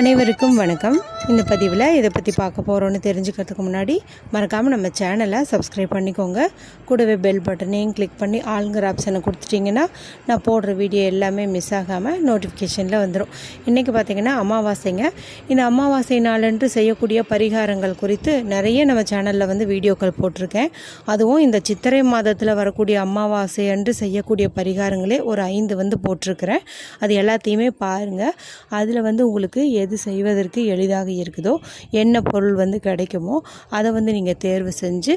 அனைவருக்கும் வணக்கம். இந்த பதிவில் இதை பற்றி பார்க்க போகிறோன்னு தெரிஞ்சுக்கிறதுக்கு முன்னாடி மறக்காமல் நம்ம சேனலை சப்ஸ்கிரைப் பண்ணிக்கோங்க. கூடவே பெல் பட்டனையும் கிளிக் பண்ணி ஆளுங்கிற ஆப்ஷனை கொடுத்துட்டிங்கன்னா நான் போடுற வீடியோ எல்லாமே மிஸ் ஆகாமல் நோட்டிஃபிகேஷனில் வந்துடும் இன்றைக்கி பார்த்திங்கன்னா அமாவாசைங்க. இந்த அமாவாசை நாளன்று செய்யக்கூடிய பரிகாரங்கள் குறித்து நிறைய நம்ம சேனலில் வந்து வீடியோக்கள் போட்டிருக்கேன். அதுவும் இந்த சித்திரை மாதத்தில் வரக்கூடிய அமாவாசை அன்று செய்யக்கூடிய பரிகாரங்களே ஒரு ஐந்து வந்து போட்டிருக்கிறேன். அது எல்லாத்தையுமே பாருங்கள் அதில் வந்து உங்களுக்கு எது செய்வதற்கு எளிதாக இருக்குதோ என்ன பொருள் வந்து கிடைக்குமோ அதை வந்து நீங்கள் தேர்வு செஞ்சு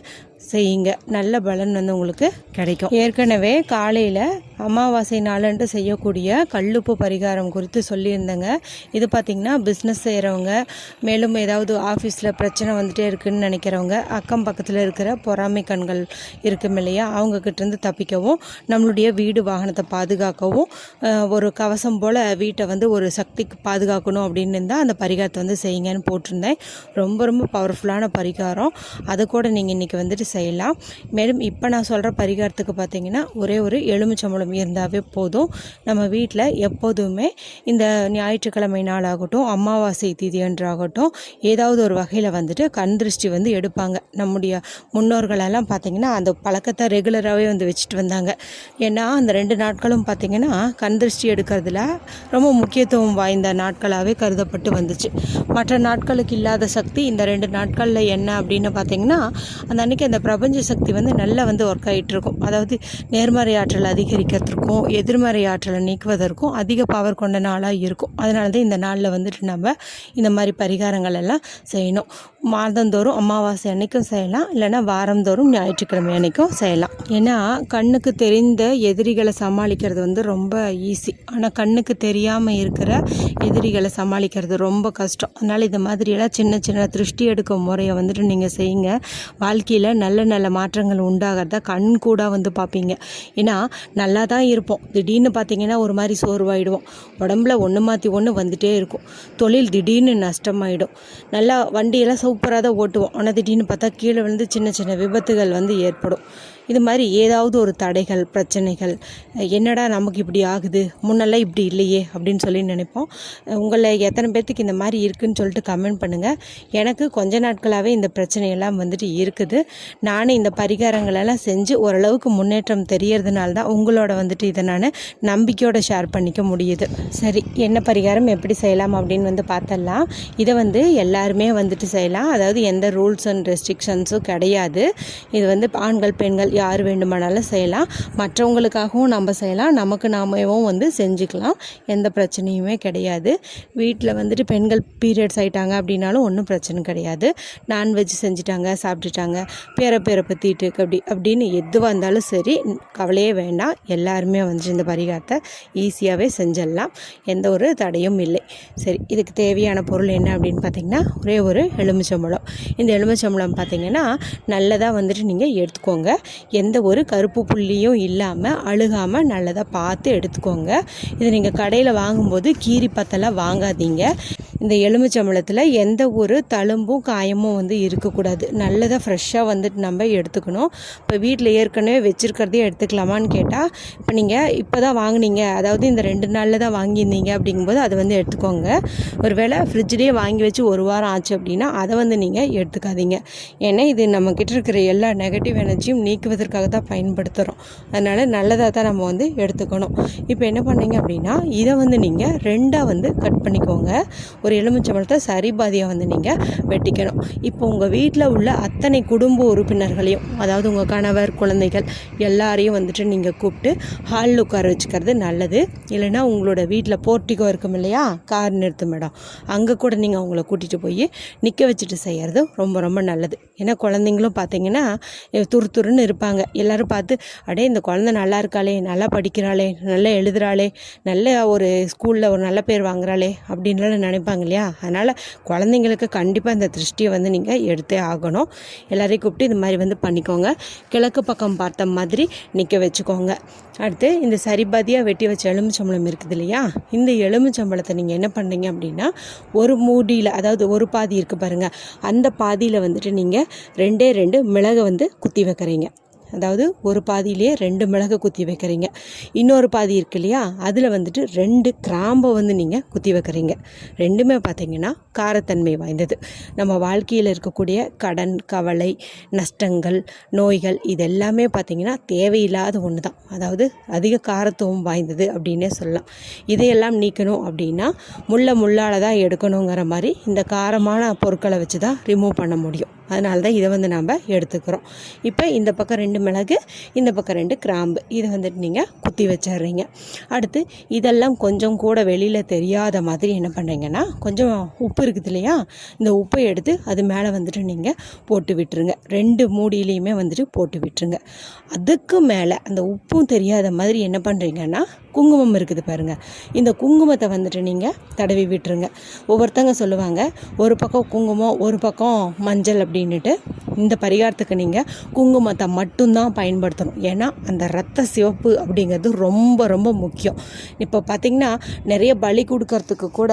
செய்யுங்க. நல்ல பலன் வந்து உங்களுக்கு கிடைக்கும். ஏற்கனவே காலையில் அமாவாசை நாளன்று செய்யக்கூடிய கல்லுப்பு பரிகாரம் குறித்து சொல்லியிருந்தேங்க. இது பார்த்திங்கன்னா பிஸ்னஸ் செய்கிறவங்க மேலும் ஏதாவது ஆஃபீஸில் பிரச்சனை வந்துட்டே இருக்குதுன்னு நினைக்கிறவங்க அக்கம் பக்கத்தில் இருக்கிற பொறாமை கண்கள் இருக்கும் இல்லையா அவங்கக்கிட்டேருந்து தப்பிக்கவும் நம்மளுடைய வீடு வாகனத்தை பாதுகாக்கவும் ஒரு கவசம் போல் வீட்டை வந்து ஒரு சக்திக்கு பாதுகாக்கணும் அப்படின்னு இருந்தால் அந்த பரிகாரத்தை வந்து செய்யுங்கன்னு போட்டிருந்தேன். ரொம்ப ரொம்ப பவர்ஃபுல்லான பரிகாரம். அதை கூட நீங்கள் இன்றைக்கி வந்துட்டு செய்யலாம். மேலும் இப்போ நான் சொல்கிற பரிகாரத்துக்கு பார்த்தீங்கன்னா ஒரே ஒரு எலுமிச்சம்பழம் இருந்தாவே போதும். நம்ம வீட்டில் எப்போதுமே இந்த ஞாயிற்றுக்கிழமை நாளாகட்டும் அமாவாசை திதி என்றாகட்டும் ஏதாவது ஒரு வகையில் வந்துட்டு கண் திருஷ்டி வந்து எடுப்பாங்க. நம்முடைய முன்னோர்களெல்லாம் பார்த்தீங்கன்னா அந்த பழக்கத்தை ரெகுலராகவே வந்து வச்சுட்டு வந்தாங்க. ஏன்னா அந்த ரெண்டு நாட்களும் பார்த்திங்கன்னா கண் திருஷ்டி எடுக்கிறதுல ரொம்ப முக்கியத்துவம் வாய்ந்த நாட்களாகவே கருதப்பட்டு வந்துச்சு. மற்ற நாட்களுக்கு இல்லாத சக்தி இந்த ரெண்டு நாட்களில் என்ன அப்படின்னு பார்த்தீங்கன்னா அந்த அன்றைக்கி அந்த பிரபஞ்ச சக்தி வந்து நல்லா வந்து ஒர்க் ஆகிட்டு இருக்கும். அதாவது நேர்மறை ஆற்றல் அதிகரிக்க அதிகரிக்கிறதுக்கும் எதிர்மறை ஆற்றலை நீக்குவதற்கும் அதிக பவர் கொண்ட நாளாக இருக்கும். அதனால தான் இந்த நாளில் வந்துட்டு நம்ம இந்த மாதிரி பரிகாரங்கள் எல்லாம் செய்யணும். மாதந்தோறும் அமாவாசை அன்னைக்கும் செய்யலாம். இல்லைன்னா வாரந்தோறும் ஞாயிற்றுக்கிழமை அன்னைக்கும் செய்யலாம். ஏன்னா கண்ணுக்கு தெரிந்த எதிரிகளை சமாளிக்கிறது வந்து ரொம்ப ஈஸி ஆனால் கண்ணுக்கு தெரியாமல் இருக்கிற எதிரிகளை சமாளிக்கிறது ரொம்ப கஷ்டம். அதனால் இந்த மாதிரியெல்லாம் சின்ன சின்ன திருஷ்டி எடுக்கும் முறையை வந்துட்டு நீங்கள் செய்யுங்க. வாழ்க்கையில் நல்ல நல்ல மாற்றங்கள் உண்டாகிறத கண் கூட வந்து பார்ப்பீங்க. ஏன்னா நல்லா தான் இருப்போம். திடீர்னு பார்த்தீங்கன்னா ஒரு மாதிரி சோர்வாயிடுவோம். உடம்புல ஒன்று மாற்றி ஒன்று வந்துட்டே இருக்கும். தொழில் திடீர்னு நஷ்டமாயிடும். நல்லா வண்டியெல்லாம் சூப்பராக தான் ஓட்டுவோம். ஆனால் திடீர்னு பார்த்தா கீழே விழுந்து சின்ன சின்ன விபத்துகள் வந்து ஏற்படும். இது மாதிரி ஏதாவது ஒரு தடைகள் பிரச்சனைகள் என்னடா நமக்கு இப்படி ஆகுது முன்னெல்லாம் இப்படி இல்லையே அப்படின்னு சொல்லி நினைப்போம். உங்களை எத்தனை பேர்த்துக்கு இந்த மாதிரி இருக்குன்னு சொல்லிட்டு கமெண்ட் பண்ணுங்கள் எனக்கு கொஞ்ச நாட்களாகவே இந்த பிரச்சனையெல்லாம் வந்துட்டு இருக்குது. நானே இந்த பரிகாரங்களெல்லாம் செஞ்சு ஓரளவுக்கு முன்னேற்றம் தெரியறதுனால தான் உங்களோட வந்துட்டு இதை நான் நம்பிக்கையோட ஷேர் பண்ணிக்க முடியுது. சரி என்ன பரிகாரம் எப்படி செய்யலாம் அப்படின்னு வந்து பார்த்தலாம் இதை வந்து எல்லாருமே வந்துட்டு செய்யலாம். அதாவது எந்த ரூல்ஸ் அண்ட் ரெஸ்ட்ரிக்ஷன்ஸும் கிடையாது. இது வந்து ஆண்கள் பெண்கள் யார் வேண்டுமானாலும் செய்யலாம். மற்றவங்களுக்காகவும் நம்ம செய்யலாம். நமக்கு நாமவும் வந்து செஞ்சுக்கலாம். எந்த பிரச்சனையுமே கிடையாது. வீட்டில் வந்துட்டு பெண்கள் பீரியட்ஸ் ஆகிட்டாங்க அப்படின்னாலும் ஒன்றும் பிரச்சனை கிடையாது. நான்வெஜ் செஞ்சுட்டாங்க சாப்பிட்டுட்டாங்க. பேர பேரை பற்றிட்டு அப்படி அப்படின்னு எதுவாக இருந்தாலும் சரி கவலையே வேண்டாம். எல்லாருமே வந்துட்டு இந்த பரிகாரத்தை ஈஸியாகவே செஞ்சிடலாம். எந்த ஒரு தடையும் இல்லை. சரி இதுக்கு தேவையான பொருள் என்ன அப்படின்னு பார்த்தீங்கன்னா ஒரே ஒரு எலுமிச்சம்பழம். இந்த எலுமிச்சம்பழம் பார்த்தீங்கன்னா நல்லதாக வந்துட்டு நீங்கள் எடுத்துக்கோங்க. எந்த ஒரு கருப்பு புள்ளியும் இல்லாமல் அழுகாமல் நல்லதாக பார்த்து எடுத்துக்கோங்க. இது நீங்கள் கடையில் வாங்கும்போது கீரி பத்தெல்லாம் வாங்காதீங்க. இந்த எலுமிச்சம்பளத்தில் எந்த ஒரு தழும்பும் காயமும் வந்து இருக்கக்கூடாது. நல்லதாக ஃப்ரெஷ்ஷாக வந்துட்டு நம்ம எடுத்துக்கணும். இப்போ வீட்டில் ஏற்கனவே வச்சுருக்கிறதே எடுத்துக்கலாமான்னு கேட்டால் இப்போ நீங்கள் இப்போ தான் வாங்குனீங்க. அதாவது இந்த ரெண்டு நாளில் தான் வாங்கியிருந்தீங்க அப்படிங்கும்போது அதை வந்து எடுத்துக்கோங்க. ஒருவேளை ஃப்ரிட்ஜ்லேயே வாங்கி வச்சு ஒரு வாரம் ஆச்சு அப்படின்னா அதை வந்து நீங்கள் எடுத்துக்காதீங்க. ஏன்னா இது நம்மக்கிட்ட இருக்கிற எல்லா நெகட்டிவ் எனர்ஜியும் நீக்குவதற்காக தான் பயன்படுத்துகிறோம் அதனால் நல்லதாக தான் நம்ம வந்து எடுத்துக்கணும். இப்போ என்ன பண்ணீங்க அப்படின்னா இதை வந்து நீங்கள் ரெண்டாக வந்து கட் பண்ணிக்கோங்க. ஒரு எலுமிச்சம்பழத்தை சரி பாதியாக வந்து நீங்கள் வெட்டிக்கணும். இப்போ உங்கள் வீட்டில் உள்ள அத்தனை குடும்ப உறுப்பினர்களையும் அதாவது உங்கள் கணவர் குழந்தைகள் எல்லாரையும் வந்துட்டு நீங்கள் கூப்பிட்டு ஹாலில் உட்கார வச்சுக்கிறது நல்லது. இல்லைன்னா உங்களோட வீட்டில் போர்ட்டிகோ இருக்கும் இல்லையா? கார் நிறுத்தும் இடம். அங்கே கூட நீங்கள் அவங்கள கூட்டிகிட்டு போய் நிற்க வச்சுட்டு செய்கிறது ரொம்ப ரொம்ப நல்லது. ஏன்னா குழந்தைங்களும் பார்த்தீங்கன்னா துரு துருன்னு இருப்பாங்க. எல்லாரும் பார்த்து அடே இந்த குழந்தை நல்லா இருக்காளே நல்லா படிக்கிறாளே நல்லா எழுதுகிறாளே நல்ல ஒரு ஸ்கூலில் ஒரு நல்ல பேர் வாங்குறாளே அப்படின்லாம் நினைப்பாங்க இல்லையா? அதனால் குழந்தைங்களுக்கு கண்டிப்பாக இந்த திருஷ்டியை வந்து நீங்கள் எடுத்தே ஆகணும். எல்லாரையும் கூப்பிட்டு இது மாதிரி வந்து பண்ணிக்கோங்க. கிழக்கு பக்கம் பார்த்த மாதிரி நிற்க வச்சுக்கோங்க. அடுத்து இந்த சரிபாதியாக வெட்டி வச்ச எலுமிச்சம்பளம் இருக்குது இல்லையா? இந்த எலுமிச்சம்பழத்தை நீங்கள் என்ன பண்ணுறீங்க அப்படின்னா ஒரு மூடியில் அதாவது ஒரு பாதி இருக்குது பாருங்கள் அந்த பாதியில் வந்துட்டு நீங்கள் ரெண்டே ரெண்டு மிளகை வந்து குத்தி வைக்கிறீங்க. அதாவது ஒரு பாதியிலேயே ரெண்டு மிளகு குத்தி வைக்கிறீங்க. இன்னொரு பாதி இருக்கு இல்லையா? அதில் வந்துட்டு ரெண்டு கிராம்பை வந்து நீங்கள் குத்தி வைக்கிறீங்க. ரெண்டுமே பார்த்தீங்கன்னா காரத்தன்மை வாய்ந்தது. நம்ம வாழ்க்கையில் இருக்கக்கூடிய கடன் கவலை நஷ்டங்கள் நோய்கள் இது எல்லாமே பார்த்திங்கன்னா தேவையில்லாத ஒன்று தான் அதாவது அதிக காரத்துவம் வாய்ந்தது அப்படின்னே சொல்லலாம். இதையெல்லாம் நீக்கணும் அப்படின்னா முள்ள முள்ளால் தான் எடுக்கணுங்கிற மாதிரி இந்த காரமான பொருட்களை வச்சு தான் ரிமூவ் பண்ண முடியும். அதனால தான் இதை வந்து நாம் எடுத்துக்கிறோம். இப்போ இந்த பக்கம் ரெண்டு மிளகு இந்த பக்கம் ரெண்டு கிராம்பு. இதை வந்துட்டு நீங்கள் குத்தி வச்சிடுறீங்க. அடுத்து இதெல்லாம் கொஞ்சம் கூட வெளியில் தெரியாத மாதிரி என்ன பண்ணுறீங்கன்னா கொஞ்சம் உப்பு இருக்குது இல்லையா? இந்த உப்பை எடுத்து அது மேலே வந்துட்டு நீங்கள் போட்டு விட்டுருங்க. ரெண்டு மூடியிலையுமே வந்துட்டு போட்டு விட்டுருங்க. அதுக்கு மேலே அந்த உப்பும் தெரியாத மாதிரி என்ன பண்ணுறீங்கன்னா குங்குமம் இருக்குது பாருங்கள் இந்த குங்குமத்தை வந்துட்டு நீங்கள் தடவி விட்டுருங்க. ஒவ்வொருத்தங்க சொல்லுவாங்க ஒரு பக்கம் குங்குமம் ஒரு பக்கம் மஞ்சள் அப்படின்ட்டு இந்த பரிகாரத்துக்கு நீங்கள் குங்குமத்தை மட்டும்தான் பயன்படுத்தணும். ஏன்னா அந்த ரத்த சிவப்பு அப்படிங்கிறது ரொம்ப ரொம்ப முக்கியம். இப்போ பார்த்திங்கன்னா நிறைய பலி கொடுக்கறதுக்கு கூட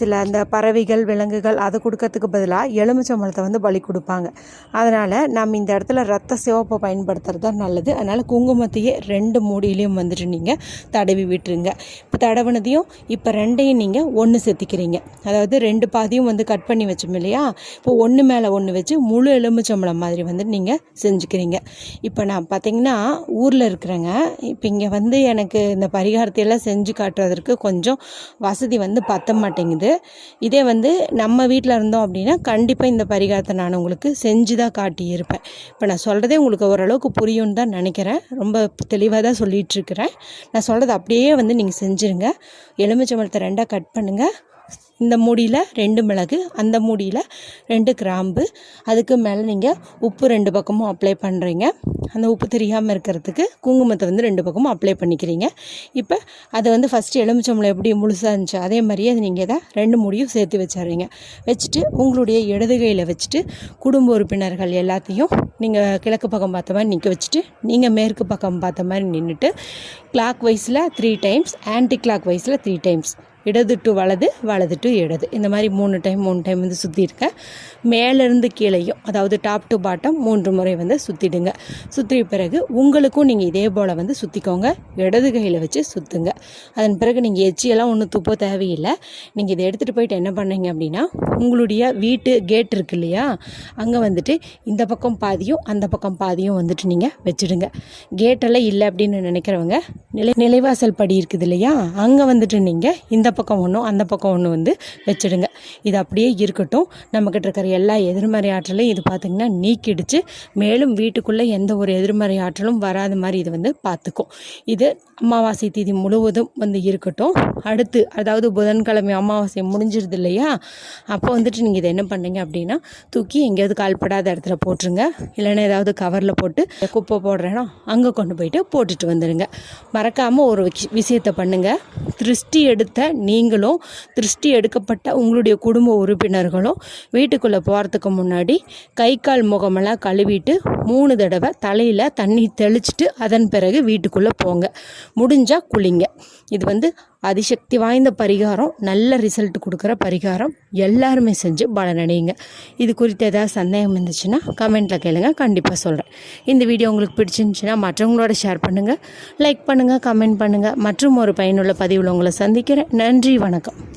சில அந்த பறவைகள் விலங்குகள் அதை கொடுக்கறதுக்கு பதிலாக எலுமிச்சம்பழத்தை வந்து பலி கொடுப்பாங்க. அதனால் நம்ம இந்த இடத்துல ரத்த சிவப்பை பயன்படுத்துறது தான் நல்லது. அதனால் குங்குமத்தையே ரெண்டு மூடியிலையும் வந்துட்டு நீங்கள் தடவி விட்டுருங்க. இப்போ தடவினதையும் இப்போ ரெண்டையும் நீங்கள் ஒன்று செத்துக்கிறீங்க அதாவது ரெண்டு பாதியும் வந்து கட் பண்ணி வச்சோம் இல்லையா? இப்போ ஒன்று மேலே ஒன்று வச்சு முழு எலுமிச்சம்பழம் மாதிரி வந்து நீங்கள் செஞ்சுக்கிறீங்க. இப்போ நான் பார்த்தீங்கன்னா ஊரில் இருக்கிறேங்க. இப்போ இங்கே வந்து எனக்கு இந்த பரிகாரத்தை எல்லாம் செஞ்சு காட்டுறதற்கு கொஞ்சம் வசதி வந்து பத்த மாட்டேங்குது. இதே வந்து நம்ம வீட்டில் இருந்தோம் அப்படின்னா கண்டிப்பாக இந்த பரிகாரத்தை நான் உங்களுக்கு செஞ்சு தான் காட்டியிருப்பேன். இப்போ நான் சொல்கிறதே உங்களுக்கு ஓரளவுக்கு புரியும்னு தான் நினைக்கிறேன். ரொம்ப தெளிவாக தான் சொல்லிகிட்ருக்கிறேன் நான் சொல்கிறது அப்படியே வந்து நீங்கள் செஞ்சுருங்க. எலுமிச்சம்பழத்தை ரெண்டாக கட் பண்ணுங்கள் இந்த மூடியில் ரெண்டு மிளகு அந்த மூடியில் ரெண்டு கிராம்பு. அதுக்கு மேலே நீங்கள் உப்பு ரெண்டு பக்கமும் அப்ளை பண்ணுறீங்க அந்த உப்பு தெரியாமல் இருக்கிறதுக்கு குங்குமத்தை வந்து ரெண்டு பக்கமும் அப்ளை பண்ணிக்கிறீங்க. இப்போ அதை வந்து ஃபஸ்ட்டு எலுமிச்சம்பளம் எப்படி முழுசாக இருந்துச்சு அதே மாதிரியே அது நீங்கள் இதை ரெண்டு மூடியும் சேர்த்து வச்சிடுறீங்க. வச்சுட்டு உங்களுடைய இடது கையில் வச்சுட்டு குடும்ப உறுப்பினர்கள் எல்லாத்தையும் நீங்கள் கிழக்கு பக்கம் பார்த்த மாதிரி நிற்க வச்சுட்டு நீங்கள் மேற்கு பக்கம் பார்த்த மாதிரி நின்றுட்டு கிளாக் வைஸில் த்ரீ டைம்ஸ் ஆன்டி கிளாக் வைஸில் த்ரீ டைம்ஸ் இடது டு வலது வலது டு இடது. இந்த மாதிரி மூணு டைம் மூணு டைம் வந்து சுற்றிருக்கேன் மேலேருந்து கீழேயும் அதாவது டாப் டு பாட்டம் மூன்று முறை வந்து சுற்றிடுங்க சுற்றிய பிறகு உங்களுக்கும் நீங்கள் இதே போல் வந்து சுற்றிக்கோங்க இடது கையில் வச்சு சுற்றுங்க அதன் பிறகு நீங்கள் எச்சியெல்லாம் ஒன்றும் துப்ப தேவையில்லை. நீங்கள் இதை எடுத்துகிட்டு போயிட்டு என்ன பண்ணீங்க அப்படின்னா உங்களுடைய வீட்டு கேட் இருக்கு இல்லையா? அங்கே வந்துட்டு இந்த பக்கம் பாதியும் அந்த பக்கம் பாதியும் வந்துட்டு நீங்கள் வச்சுடுங்க. கேட்டெல்லாம் இல்லை அப்படின்னு நினைக்கிறவங்க நிலை நிலைவாசல் படி இருக்குது இல்லையா? அங்கே வந்துட்டு நீங்கள் இந்த பக்கம் ஒன்றும் அந்த பக்கம் ஒன்று வந்து வச்சுடுங்க. இது அப்படியே இருக்கட்டும். நம்மக்கிட்ட இருக்கிற எல்லா எதிர்மறை ஆற்றலையும் இது பார்த்திங்கன்னா நீக்கிடுச்சு. மேலும் வீட்டுக்குள்ளே எந்த ஒரு எதிர்மறை ஆற்றலும் வராத மாதிரி இது வந்து பார்த்துக்கும் இது அமாவாசை தேதி முழுவதும் வந்து இருக்கட்டும். அடுத்து அதாவது புதன்கிழமை அமாவாசை முடிஞ்சிருது இல்லையா? அப்போ வந்துட்டு நீங்கள் இதை என்ன பண்ணுங்க அப்படின்னா தூக்கி எங்கேயாவது கால்படாத இடத்துல போட்டுருங்க. இல்லைன்னா ஏதாவது கவரில் போட்டு குப்பை போடுறேன்னா அங்கே கொண்டு போயிட்டு போட்டுட்டு வந்துடுங்க மறக்காமல் ஒரு விஷயத்தை பண்ணுங்கள் திருஷ்டி எடுத்த நீங்களும் திருஷ்டி எடுக்கப்பட்ட உங்களுடைய குடும்ப உறுப்பினர்களும் வீட்டுக்குள்ளே போகிறதுக்கு முன்னாடி கை கால் முகமெல்லாம் கழுவிட்டு மூணு தடவை தலையில் தண்ணி தெளிச்சிட்டு அதன் பிறகு வீட்டுக்குள்ளே போங்க. முடிஞ்சால் குளிங்க. இது வந்து அதிசக்தி வாய்ந்த பரிகாரம் நல்ல ரிசல்ட் கொடுக்குற பரிகாரம். எல்லாருமே செஞ்சு பலனடையுங்க இது குறித்து ஏதாவது சந்தேகம் இருந்துச்சுன்னா கமெண்ட்டில் கேளுங்க. கண்டிப்பாக சொல்கிறேன் இந்த வீடியோ உங்களுக்கு பிடிச்சிருந்துச்சுன்னா மற்றவங்களோட ஷேர் பண்ணுங்கள் லைக் பண்ணுங்கள் கமெண்ட் பண்ணுங்கள் மற்றும் ஒரு பயனுள்ள பதிவில் உங்களை சந்திக்கிறேன். நன்றி வணக்கம்.